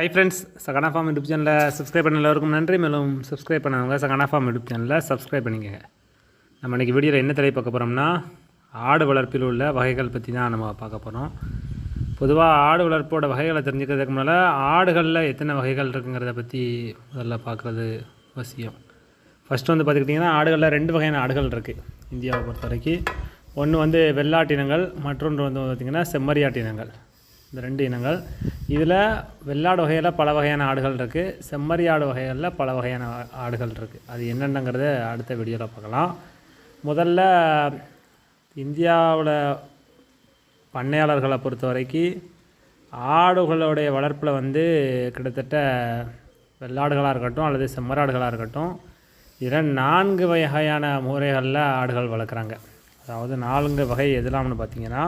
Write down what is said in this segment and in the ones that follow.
Hi friends Sagana farm YouTube சேனலில் subscribe பண்ண எல்லாருக்கும் நன்றி. மேலும் சப்ஸ்கிரைப் பண்ணவங்க சகனா ஃபார்ம் யூடியூப் சேனலில் சப்ஸ்கிரைப் பண்ணிக்கங்க. நம்ம இன்றைக்கி வீடியோவில் என்ன தலைப்பு பார்க்க போகிறோம்னா ஆடு வளர்ப்பில் உள்ள வகைகள் பற்றி தான் நம்ம பார்க்க போகிறோம் பொதுவாக ஆடு வளர்ப்போட வகைகளை தெரிஞ்சுக்கிறதுக்கு முன்னால் ஆடுகளில் எத்தனை வகைகள் இருக்குங்கிறத பற்றி முதல்ல பார்க்குறது அவசியம். ஃபஸ்ட்டு வந்து பார்த்துக்கிட்டிங்கன்னா ஆடுகளில் ரெண்டு வகையான ஆடுகள் இருக்குது இந்தியாவை பொறுத்த வரைக்கும் ஒன்று வந்து வெள்ளாட்டினங்கள் மற்றொன்று வந்து பார்த்திங்கன்னா செம்மறியாட்டினங்கள். இந்த ரெண்டு இனங்கள். இதில் வெள்ளாடு வகையில் பல வகையான ஆடுகள் இருக்குது செம்மறியாடு வகைகளில் பல வகையான ஆடுகள் இருக்குது அது என்னென்னங்கிறத அடுத்த வீடியோவில் பார்க்கலாம். முதல்ல இந்தியாவில் பண்ணையாளர்களை பொறுத்த வரைக்கும் ஆடுகளுடைய வளர்ப்பில் வந்து கிட்டத்தட்ட வெள்ளாடுகளாக இருக்கட்டும் அல்லது செம்மறாடுகளாக இருக்கட்டும் இதில் நான்கு வகையான முறைகளில் ஆடுகள் வளர்க்குறாங்க. அதாவது நான்கு வகை எதுலாம்னு பார்த்திங்கன்னா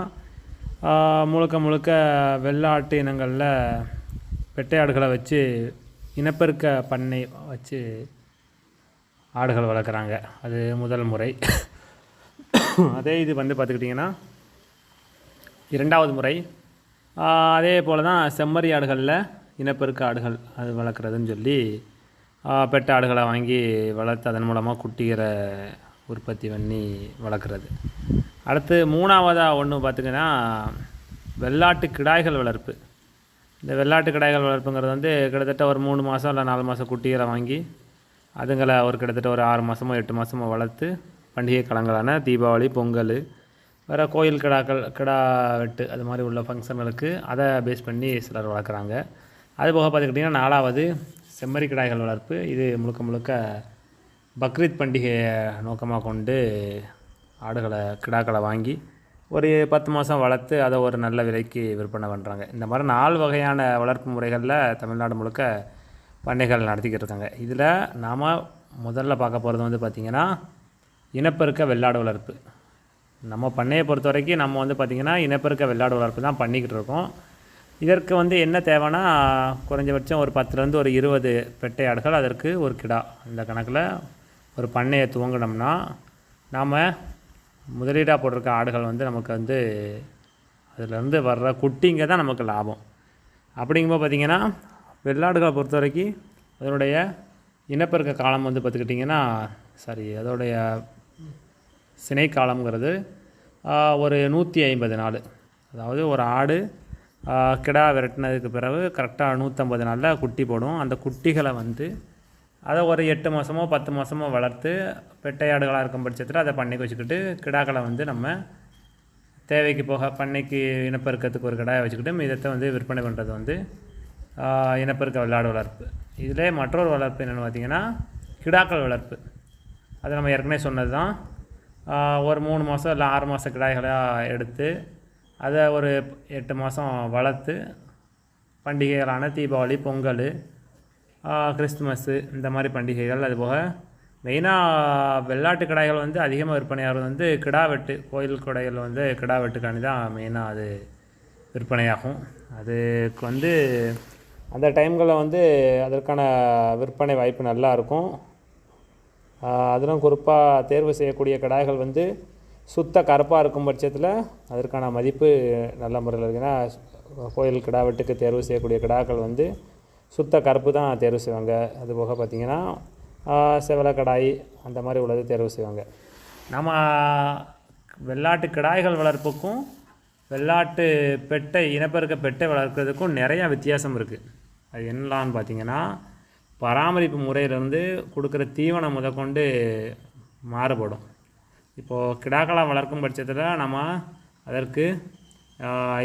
முழுக்க முழுக்க வெள்ளாட்டு இனங்களில் பெட்டை ஆடுகளை வச்சு இனப்பெருக்க பண்ணை வச்சு ஆடுகள் வளர்க்குறாங்க. அது முதல் முறை. அதே இது வந்து பார்த்துக்கிட்டிங்கன்னா இரண்டாவது முறை. அதே போல் தான் செம்மறி ஆடுகளில் இனப்பெருக்க ஆடுகள் அது வளர்க்குறதுன்னு சொல்லி பெட்டை பெட்ட ஆடுகளை வாங்கி வளர்த்து அதன் மூலமாக குட்டிகளை உற்பத்தி பண்ணி வளர்க்குறது. அடுத்து மூணாவதாக ஒன்று பார்த்திங்கன்னா வெள்ளாட்டு கிடாய்கள் வளர்ப்பு. இந்த வெள்ளாட்டு கிடாய்கள் வளர்ப்புங்கிறது வந்து கிட்டத்தட்ட ஒரு மூணு மாதம் இல்லை நாலு மாதம் குட்டிகளை வாங்கி அதுங்களை ஒரு கிட்டத்தட்ட ஒரு ஆறு மாதமோ எட்டு மாதமோ வளர்த்து பண்டிகை காலங்களான தீபாவளி பொங்கல் வேறு கோயில் கிடாக்கள் கிடா வெட்டு அது மாதிரி உள்ள ஃபங்க்ஷன்களுக்கு அதை பேஸ் பண்ணி சிலர் வளர்க்குறாங்க. அது போக பார்த்துக்கிட்டிங்கன்னா நாலாவது செம்மறி கிடாய்கள் வளர்ப்பு. இது முழுக்க முழுக்க பக்ரீத் பண்டிகையை நோக்கமாக கொண்டு ஆடுகளை கிடாக்களை வாங்கி ஒரு பத்து மாதம் வளர்த்து அதை ஒரு நல்ல விலைக்கு விற்பனை பண்ணுறாங்க இந்த மாதிரி நாலு வகையான வளர்ப்பு முறைகளில் தமிழ்நாடு முழுக்க பண்ணைகள் நடத்திக்கிட்டு இருக்காங்க இதில் நாம் முதல்ல பார்க்க போகிறது வந்து பார்த்திங்கன்னா இனப்பெருக்க வெள்ளாடு வளர்ப்பு. நம்ம பண்ணையை பொறுத்த வரைக்கும் நம்ம வந்து பார்த்திங்கன்னா இனப்பெருக்க வெள்ளாடு வளர்ப்பு தான் பண்ணிக்கிட்டு இருக்கோம். இதற்கு வந்து என்ன தேவைன்னா குறைஞ்சபட்சம் ஒரு பத்துலேருந்து ஒரு இருபது பெட்டை ஆடுகள் அதற்கு ஒரு கிடா. இந்த கணக்கில் ஒரு பண்ணையை துவங்கினோம்னா நாம் முதலீடாக போட்டிருக்க ஆடுகள் வந்து நமக்கு வந்து அதுலேருந்து வர்ற குட்டிங்க தான் நமக்கு லாபம். அப்படிங்கும்போது பார்த்திங்கன்னா வெள்ளாடுகளை பொறுத்த வரைக்கும் அதனுடைய இனப்பெருக்க காலம் வந்து பார்த்துக்கிட்டிங்கன்னா சாரி அதோடைய சினை காலம்ங்கிறது ஒரு நூற்றி ஐம்பது நாள். அதாவது ஒரு ஆடு கிடா விரட்டினதுக்கு பிறகு கரெக்டாக நூற்றம்பது நாளில் குட்டி போடும். அந்த குட்டிகளை வந்து அதை ஒரு எட்டு மாதமோ பத்து மாதமோ வளர்த்து பெட்டை ஆடுகளாக இருக்கும் பட்சத்தில் அதை பண்ணைக்கு வச்சுக்கிட்டு கிடாக்களை வந்து நம்ம தேவைக்கு போக பண்ணைக்கு இனப்பெருக்கத்துக்கு ஒரு கிடாயை வச்சுக்கிட்டு மீதத்தை வந்து விற்பனை பண்ணுறது வந்து இனப்பெருக்க விளையாடு வளர்ப்பு. இதிலே மற்றொரு வளர்ப்பு என்னென்னு பார்த்தீங்கன்னா கிடாக்கள் வளர்ப்பு. அது நம்ம ஏற்கனவே சொன்னது தான் ஒரு மூணு மாதம் இல்லை ஆறு மாத கிடாய்களாக எடுத்து அதை ஒரு எட்டு மாதம் வளர்த்து பண்டிகைகளான தீபாவளி பொங்கல் கிறிஸ்துமஸ்ஸு இந்த மாதிரி பண்டிகைகள். அதுபோக மெயினாக வெள்ளாட்டு கடாய்கள் வந்து அதிகமாக விற்பனையாகிறது வந்து கிடா வெட்டு கோயில் கடைகள் வந்து கிடா வெட்டுக்காணி தான் மெயினாக அது விற்பனையாகும். அதுக்கு வந்து அந்த டைம்களில் வந்து அதற்கான விற்பனை வாய்ப்பு நல்லா இருக்கும். அதிலும் குறிப்பாக தேர்வு செய்யக்கூடிய கடாய்கள் வந்து சுத்த கருப்பாக இருக்கும் பட்சத்தில் அதற்கான மதிப்பு நல்ல முறையில் இருக்குன்னா கோயில் கிடா வெட்டுக்கு தேர்வு செய்யக்கூடிய கிடாக்கள் வந்து சுத்த கருப்பு தான் தேர்வு செய்வாங்க. அது போக பார்த்திங்கன்னா செவலை கடாய் அந்த மாதிரி உள்ளது தேர்வு செய்வாங்க. நம்ம வெள்ளாட்டு கிடாய்கள் வளர்ப்புக்கும் வெள்ளாட்டு பெட்டை இனப்பெருக்க பெட்டை வளர்க்குறதுக்கும் நிறையா வித்தியாசம் இருக்குது அது என்னலான்னு பார்த்தீங்கன்னா பராமரிப்பு முறையிலேருந்து கொடுக்குற தீவனம் முதற்கொண்டு மாறுபடும். இப்போது கிடாக்களை வளர்க்கும் பட்சத்தில் நம்ம அதற்கு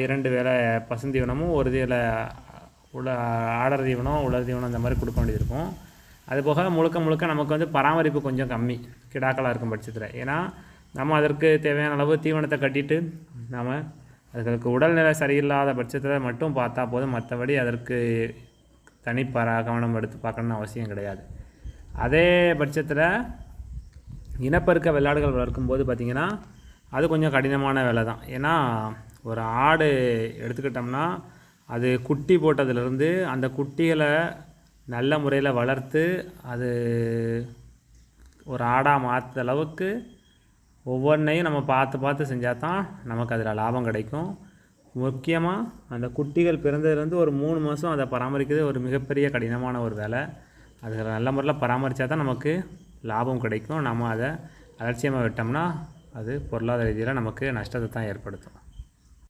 இரண்டு வேளை பசுந்தீவனமும் ஒரு வேலை உள்ள ஆடர் தீவனம் உலர் தீவனம் இந்த மாதிரி கொடுக்க வேண்டியது இருக்கும் அது போக முழுக்க முழுக்க நமக்கு வந்து பராமரிப்பு கொஞ்சம் கம்மி. கிடாக்களாக இருக்கும் பட்சத்தில். ஏன்னா நம்ம அதற்கு தேவையான அளவு தீவனத்தை கட்டிட்டு நாம் அதுகளுக்கு உடல்நிலை சரியில்லாத பட்சத்தில் மட்டும் பார்த்தா போதும். மற்றபடி அதற்கு தனி பரா கவனம் எடுத்து பார்க்கணும்னு அவசியம் கிடையாது. அதே பட்சத்தில் இனப்பெருக்க வெள்ளாடுகள் வளர்க்கும்போது பார்த்திங்கன்னா அது கொஞ்சம் கடினமான வேலை தான் ஏன்னா ஒரு ஆடு எடுத்துக்கிட்டோம்னா அது குட்டி போட்டதுலேருந்து அந்த குட்டிகளை நல்ல முறையில் வளர்த்து அது ஒரு ஆடாக மாற்ற அளவுக்கு ஒவ்வொன்றையும் நம்ம பார்த்து பார்த்து செஞ்சால் தான் நமக்கு அதில் லாபம் கிடைக்கும். முக்கியமாக அந்த குட்டிகள் பிறந்ததுலேருந்து ஒரு மூணு மாதம் அதை பராமரிக்கிறது ஒரு மிகப்பெரிய கடினமான ஒரு வேலை. அது நல்ல முறையில் பராமரித்தா தான் நமக்கு லாபம் கிடைக்கும். நம்ம அதை அலட்சியமாக விட்டோம்னா அது பொருளாதார ரீதியில் நமக்கு நஷ்டத்தை தான் ஏற்படுத்தும்.